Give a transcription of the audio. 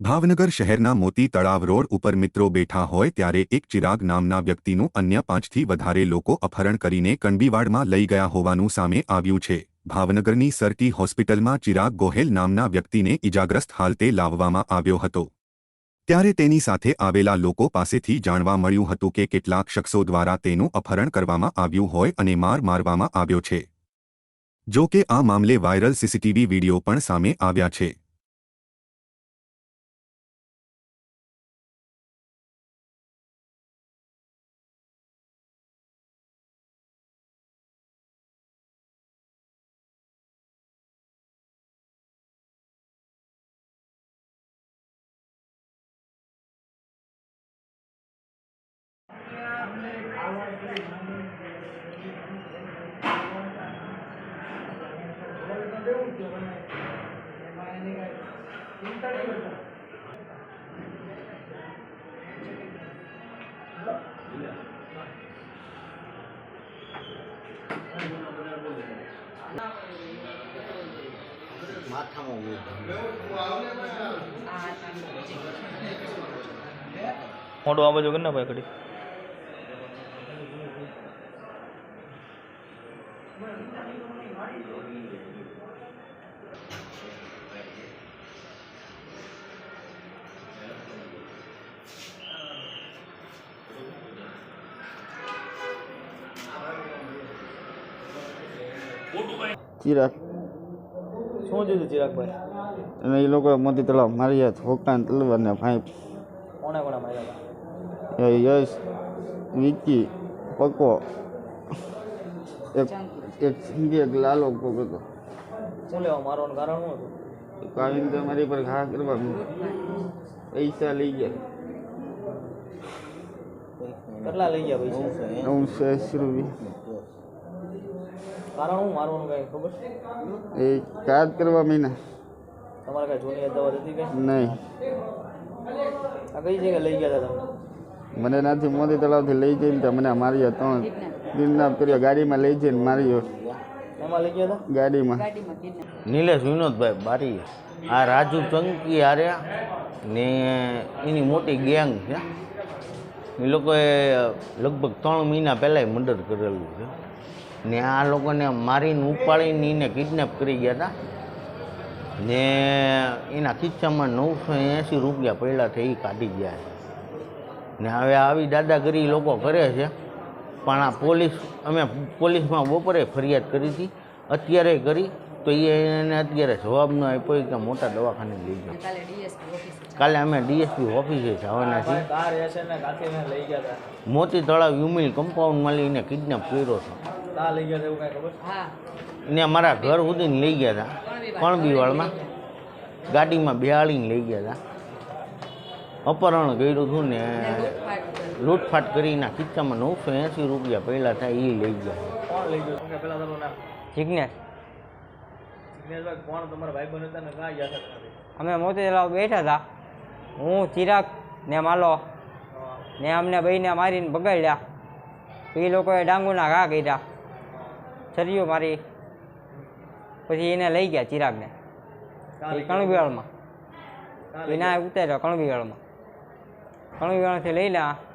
ભાવનગર શહેરના મોતી તળાવ રોડ ઉપર મિત્રો બેઠા હોય ત્યારે એક ચિરાગ નામના વ્યક્તિનું અન્ય પાંચથી વધારે લોકો અપહરણ કરીને કણબીવાડમાં લઈ ગયા હોવાનું સામે આવ્યું છે. ભાવનગરની સરટી હોસ્પિટલમાં ચિરાગ ગોહેલ નામના વ્યક્તિને ઇજાગ્રસ્ત હાલતે લાવવામાં આવ્યો હતો. ત્યારે તેની સાથે આવેલા લોકો પાસેથી જાણવા મળ્યું હતું કે કેટલાક શખ્સો દ્વારા તેનું અપહરણ કરવામાં આવ્યું હોય અને માર મારવામાં આવ્યો છે. જો કે આ મામલે વાયરલ સીસીટીવી વીડિયો પણ સામે આવ્યા છે. માથામાં મોટું આ બાજુ કરી ના ભાઈ કડી ચિરાગ. શું જોયું ચિરાગભાઈ? અને એ લોકો મોતી તળાવ માર્યા છોકરા તલવાર ને ભાઈ. કોણે કોણે માર્યા યશ વિકી પકો એક એક સિંગે એક લાલો કોક હતો. શું લેવા મારવાનું કારણ શું હતું? કાવીને તો મારી પર ઘા કરવા પૈસા લઈ ગયા. કેટલા લઈ ગયા પૈસા? નવસો એંસી રૂપિયા. કારણ હું મારવાનું કઈ ખબર? એ કાદ કરવા મહિના તમારે કઈ જૂની અદાવત હતી કઈ? નહીં. આ કઈ જગ્યાએ લઈ ગયા હતા તમે? મને નાથી મોતી તળાવથી લઈ જઈને તો મને માર્યા ત્રણ કિડનેપ કર્યો ગાડીમાં લઈ જઈને માર્યો. એમાં લઈ ગાડીમાં. નિલેશ વિનોદભાઈ બારી આ રાજુ ચંકી આર્યા ને એની મોટી ગેંગ છે. એ લોકોએ લગભગ ત્રણ મહિના પહેલાંય મર્ડર કરેલું છે. ને આ લોકોને મારીને ઉપાડીને એને કિડનેપ કરી ગયા હતા ને એના ખિસ્સામાં નવસો એંસી રૂપિયા પડ્યા છે એ કાઢી ગયા છે. ને હવે આવી દાદાગીરી લોકો કરે છે. પણ આ પોલીસ અમે પોલીસમાં બપોરે ફરિયાદ કરી હતી અત્યારે કરી તો એ એને અત્યારે જવાબ ન આપ્યો કે મોટા દવાખાને લઈ જાઓ. કાલે ડીએસપી ઓફિસે કાલે અમે ડીએસપી ઓફિસે જવાના છીએ. કાર એસે ને કાઠીને લઈ ગયા હતા. મોતી તળાવ યુમિલ કમ્પાઉન્ડમાં લઈને કિડનેપ કર્યો હતો કા લઈ ગયા હતા એવું કઈ ખબર? હા. ને અમારા ઘર સુધીને લઈ ગયા હતા કણબીવાળમાં ગાડીમાં બેહાડીને લઈ ગયા હતા. અપહરણ કર્યું હતું ને લૂંટફાટ કરીને ખિસ્સામાં નવસો એંસી રૂપિયા પહેલાં થાય એ લઈ ગયા. કોણ લઈ ગયું? કે પેલા તમારું નામ? જિજ્ઞેશ જિગ્નેશભાઈ કોણ? તમારા ભાઈ બહેન હતા ને ક્યાં ગયા હતા તમે? અમે મોતીલાલ બેઠા હતા. હું ચિરાગ ને માલો ને અમને ભાઈને મારીને બગાડ્યા. એ લોકોએ ડાંગુના ઘા કર્યા. છરીઓ મારી. પછી એને લઈ ગયા ચિરાગને. કણબીવાળમાં એના ઉતાર્યો કણબિવાળમાં ક્યાં લઈ એના ઉતાર્યો કણબિવાળમાં કણબિવાળથી લઈ લા